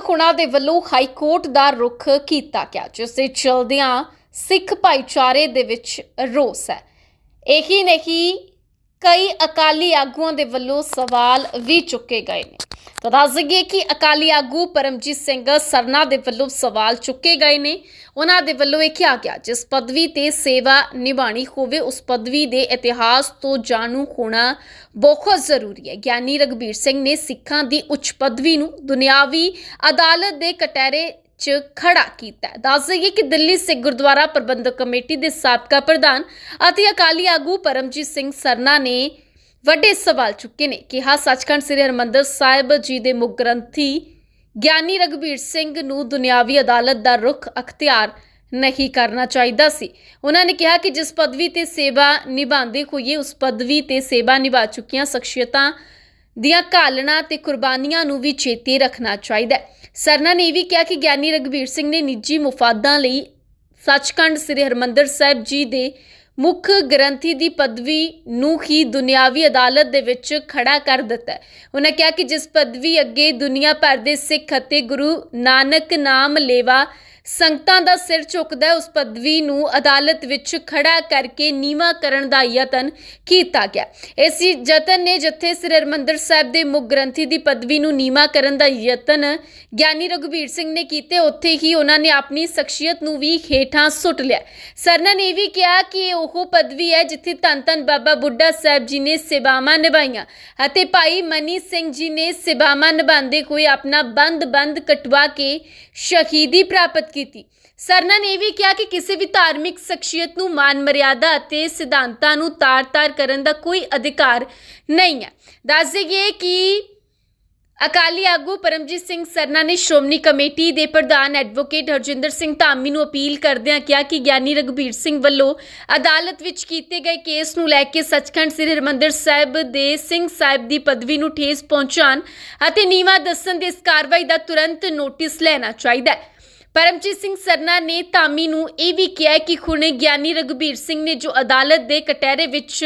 ਖੁਣਾ ਦੇ ਵੱਲੋਂ high court ਦਾ ਰੁਖ ਕੀਤਾ ਗਿਆ, ਜਿਸ ਦੇ ਚਲਦਿਆਂ ਸਿੱਖ ਭਾਈਚਾਰੇ ਦੇ ਵਿੱਚ ਰੋਸ ਹੈ। ਇਹੀ ਨਹੀਂ ਕਈ ਅਕਾਲੀ ਆਗੂਆਂ ਦੇ ਵੱਲੋਂ ਸਵਾਲ ਵੀ ਚੁੱਕੇ ਗਏ ਨੇ। ਤਾਂ ਦੱਸ ਦਈਏ ਕਿ ਅਕਾਲੀ ਆਗੂ ਪਰਮਜੀਤ ਸਿੰਘ ਸਰਨਾ ਦੇ ਵੱਲੋਂ ਸਵਾਲ ਚੁੱਕੇ ਗਏ ਨੇ। ਉਹਨਾਂ ਦੇ ਵੱਲੋਂ ਇਹ ਕਿਹਾ ਗਿਆ, ਜਿਸ ਪਦਵੀ ਤੇ ਸੇਵਾ ਨਿਭਾਣੀ ਹੋਵੇ, ਉਸ ਪਦਵੀ ਦੇ ਇਤਿਹਾਸ ਤੋਂ ਜਾਣੂ ਹੋਣਾ ਬਹੁਤ ਜ਼ਰੂਰੀ ਹੈ। ਗਿਆਨੀ ਰਗਬੀਰ ਸਿੰਘ ਨੇ ਸਿੱਖਾਂ ਦੀ ਉੱਚ ਪਦਵੀ ਨੂੰ ਦੁਨਿਆਵੀ ਅਦਾਲਤ ਦੇ ਕਟਹਿਰੇ ਚ ਖੜਾ ਕੀਤਾ ਹੈ। ਦੱਸ ਦਈਏ ਕਿ ਦਿੱਲੀ ਸਿੱਖ ਗੁਰਦੁਆਰਾ ਪ੍ਰਬੰਧਕ ਕਮੇਟੀ ਦੇ ਸਾਬਕਾ ਪ੍ਰਧਾਨ ਅਤੇ ਅਕਾਲੀ ਆਗੂ ਪਰਮਜੀਤ ਸਿੰਘ ਸਰਨਾ ਨੇ ਵੱਡੇ ਸਵਾਲ ਚੁੱਕੇ ਨੇ। ਕਿਹਾ, ਸੱਚਖੰਡ ਸ੍ਰੀ ਹਰਿਮੰਦਰ ਸਾਹਿਬ ਜੀ ਦੇ ਮੁੱਖ ਗ੍ਰੰਥੀ ਗਿਆਨੀ ਰਗਬੀਰ ਸਿੰਘ ਨੂੰ ਦੁਨਿਆਵੀ ਅਦਾਲਤ ਦਾ ਰੁਖ ਅਖਤਿਆਰ ਨਹੀਂ ਕਰਨਾ ਚਾਹੀਦਾ ਸੀ। ਉਹਨਾਂ ਨੇ ਕਿਹਾ ਕਿ ਜਿਸ ਪਦਵੀ ਤੇ ਸੇਵਾ ਨਿਭਾਉਂਦੇ ਹੋਈਏ, ਉਸ ਪਦਵੀ ਤੇ ਸੇਵਾ ਨਿਭਾ ਚੁੱਕੀਆਂ ਸ਼ਖਸੀਅਤਾਂ ਦੀਆਂ ਘਾਲਣਾ ਤੇ ਕੁਰਬਾਨੀਆਂ ਨੂੰ ਵੀ ਚੇਤੇ ਰੱਖਣਾ ਚਾਹੀਦਾ ਹੈ। ਸਰਨਾ ਨੇ ਇਹ ਵੀ ਕਿਹਾ ਕਿ ਗਿਆਨੀ ਰਗਬੀਰ ਸਿੰਘ ਨੇ ਨਿੱਜੀ ਮੁਫਾਦਾਂ ਲਈ ਸੱਚਖੰਡ ਸ੍ਰੀ ਹਰਿਮੰਦਰ ਸਾਹਿਬ ਜੀ ਦੇ ਮੁੱਖ ਗ੍ਰੰਥੀ ਦੀ ਪਦਵੀ ਨੂੰ ਹੀ ਦੁਨਿਆਵੀ ਅਦਾਲਤ ਦੇ ਵਿੱਚ ਖੜਾ ਕਰ ਦਿੱਤਾ ਉਹਨਾਂ ਕਿਹਾ ਕਿ ਜਿਸ ਪਦਵੀ ਅੱਗੇ ਦੁਨੀਆ ਭਰ ਦੇ ਸਿੱਖ ਅਤੇ ਗੁਰੂ ਨਾਨਕ ਨਾਮ ਲੇਵਾ ਸੰਗਤਾਂ ਦਾ ਸਿਰ ਝੁਕਦਾ ਉਸ ਪਦਵੀ ਨੂੰ ਅਦਾਲਤ ਵਿੱਚ ਖੜਾ ਕਰਕੇ ਨੀਵਾ ਕਰਨ ਦਾ ਯਤਨ ਕੀਤਾ ਗਿਆ। ਇਸ ਯਤਨ ਨੇ ਜਿੱਥੇ ਸ੍ਰੀ ਹਰਿਮੰਦਰ ਸਾਹਿਬ ਦੇ ਮੁੱਖ ਗ੍ਰੰਥੀ ਦੀ ਪਦਵੀ ਨੂੰ ਨੀਵਾ ਕਰਨ ਦਾ ਯਤਨ ਗਿਆਨੀ ਰਘੁਬੀਰ ਸਿੰਘ ਨੇ ਕੀਤੇ, ਉੱਥੇ ਹੀ ਉਹਨਾਂ ਨੇ ਆਪਣੀ ਸ਼ਖਸੀਅਤ ਨੂੰ ਵੀ ਹੇਠਾਂ ਸੁੱਟ ਲਿਆ। ਸਰਨਾ ਨੇ ਇਹ ਵੀ ਕਿਹਾ ਕਿ ਇਹ ਉਹ ਪਦਵੀ ਹੈ ਜਿੱਥੇ ਧੰਨ ਧੰਨ ਬਾਬਾ ਬੁੱਢਾ ਸਾਹਿਬ ਜੀ ਨੇ ਸੇਵਾਵਾਂ ਨਿਭਾਈਆਂ ਅਤੇ ਭਾਈ ਮਨੀ ਸਿੰਘ ਜੀ ਨੇ ਸੇਵਾਵਾਂ ਨਿਭਾਉਂਦੇ ਹੋਏ ਆਪਣਾ ਬੰਦ ਬੰਦ ਕਟਵਾ ਕੇ ਸ਼ਹੀਦੀ ਪ੍ਰਾਪਤ ਕੀਤੀ। ਸਰਨਾ ਨੇ ਇਹ ਵੀ ਕਿਹਾ ਕਿ ਕਿਸੇ ਵੀ ਧਾਰਮਿਕ ਸ਼ਖਸੀਅਤ ਨੂੰ ਮਾਨ ਮਰਿਆਦਾ ਅਤੇ ਸਿਧਾਂਤਾਂ ਨੂੰ ਤਾਰ-ਤਾਰ ਕਰਨ ਦਾ ਕੋਈ ਅਧਿਕਾਰ ਨਹੀਂ ਹੈ। ਦੱਸ ਦਈਏ ਕਿ ਅਕਾਲੀ ਆਗੂ ਪਰਮਜੀਤ ਸਿੰਘ ਸਰਨਾ ਨੇ ਸ਼੍ਰੋਮਣੀ ਕਮੇਟੀ ਦੇ ਪ੍ਰਧਾਨ ਐਡਵੋਕੇਟ ਹਰਜਿੰਦਰ ਸਿੰਘ ਧਾਮੀ ਨੂੰ ਅਪੀਲ ਕਰਦਿਆਂ ਕਿਹਾ ਕਿ ਗਿਆਨੀ ਰਘਬੀਰ ਸਿੰਘ ਵੱਲੋਂ ਅਦਾਲਤ ਵਿੱਚ ਕੀਤੇ ਗਏ ਕੇਸ ਨੂੰ ਲੈ ਕੇ ਸੱਚਖੰਡ ਸ੍ਰੀ ਹਰਿਮੰਦਰ ਸਾਹਿਬ ਦੇ ਸਿੰਘ ਸਾਹਿਬ ਦੀ ਪਦਵੀ ਨੂੰ ਠੇਸ ਪਹੁੰਚਾਉਣ ਅਤੇ ਨੀਵਾ ਦੱਸਣ ਦੀ ਇਸ ਕਾਰਵਾਈ ਦਾ ਤੁਰੰਤ ਨੋਟਿਸ ਲੈਣਾ ਚਾਹੀਦਾ ਹੈ। ਪਰਮਜੀਤ ਸਿੰਘ ਸਰਨਾ ਨੇ ਧਾਮੀ ਨੂੰ ਇਹ ਵੀ ਕਿਹਾ ਕਿ ਹੁਣੇ ਗਿਆਨੀ ਰਘਬੀਰ ਸਿੰਘ ਨੇ ਜੋ ਅਦਾਲਤ ਦੇ ਕਟਹਿਰੇ ਵਿੱਚ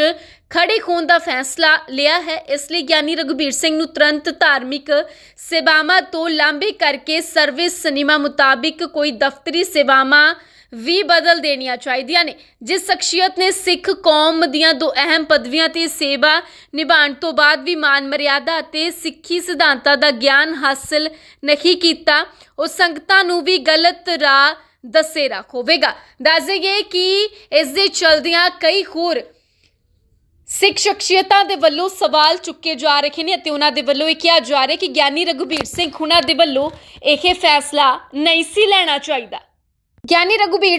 ਖੜੇ ਹੋਣ ਦਾ ਫੈਸਲਾ ਲਿਆ ਹੈ, ਇਸ ਲਈ ਗਿਆਨੀ ਰਘਬੀਰ ਸਿੰਘ ਨੂੰ ਤੁਰੰਤ ਧਾਰਮਿਕ ਸੇਵਾਵਾਂ ਤੋਂ ਲਾਂਭੇ ਕਰਕੇ ਸਰਵਿਸ ਸਿਨੇਮਾ ਮੁਤਾਬਿਕ ਕੋਈ ਦਫ਼ਤਰੀ ਸੇਵਾਵਾਂ ਵੀ ਬਦਲ ਦੇਣੀਆਂ ਚਾਹੀਦੀਆਂ ਨੇ। ਜਿਸ ਸ਼ਖਸੀਅਤ ਨੇ ਸਿੱਖ ਕੌਮ ਦੀਆਂ ਦੋ ਅਹਿਮ ਪਦਵੀਆਂ ਤੇ ਸੇਵਾ ਨਿਭਾਉਣ ਤੋਂ ਬਾਅਦ ਵੀ ਮਾਨ ਮਰਿਆਦਾ ਅਤੇ ਸਿੱਖੀ ਸਿਧਾਂਤਾਂ ਦਾ ਗਿਆਨ ਹਾਸਲ ਨਹੀਂ ਕੀਤਾ ਉਹ ਸੰਗਤਾਂ ਨੂੰ ਵੀ ਗਲਤ ਰਾਹ ਦੱਸੇ ਰੱਖ ਹੋਵੇਗਾ ਦੱਸ ਦਈਏ ਕਿ ਇਸ ਦੇ ਚਲਦਿਆਂ ਕਈ ਹੋਰ ਸਿੱਖ ਸ਼ਖਸੀਅਤਾਂ ਦੇ ਵੱਲੋਂ ਸਵਾਲ ਚੁੱਕੇ ਜਾ ਰਹੇ ਨੇ ਅਤੇ ਉਹਨਾਂ ਦੇ ਵੱਲੋਂ ਇਹ ਕਿਹਾ ਜਾ ਰਿਹਾ ਕਿ ਗਿਆਨੀ ਰਘੁਬੀਰ ਸਿੰਘ ਹੁਣਾਂ ਦੇ ਵੱਲੋਂ ਇਹ ਫੈਸਲਾ ਨਹੀਂ ਸੀ ਲੈਣਾ ਚਾਹੀਦਾ। ਗਿਆਨੀ ਰਘੁਬੀਰ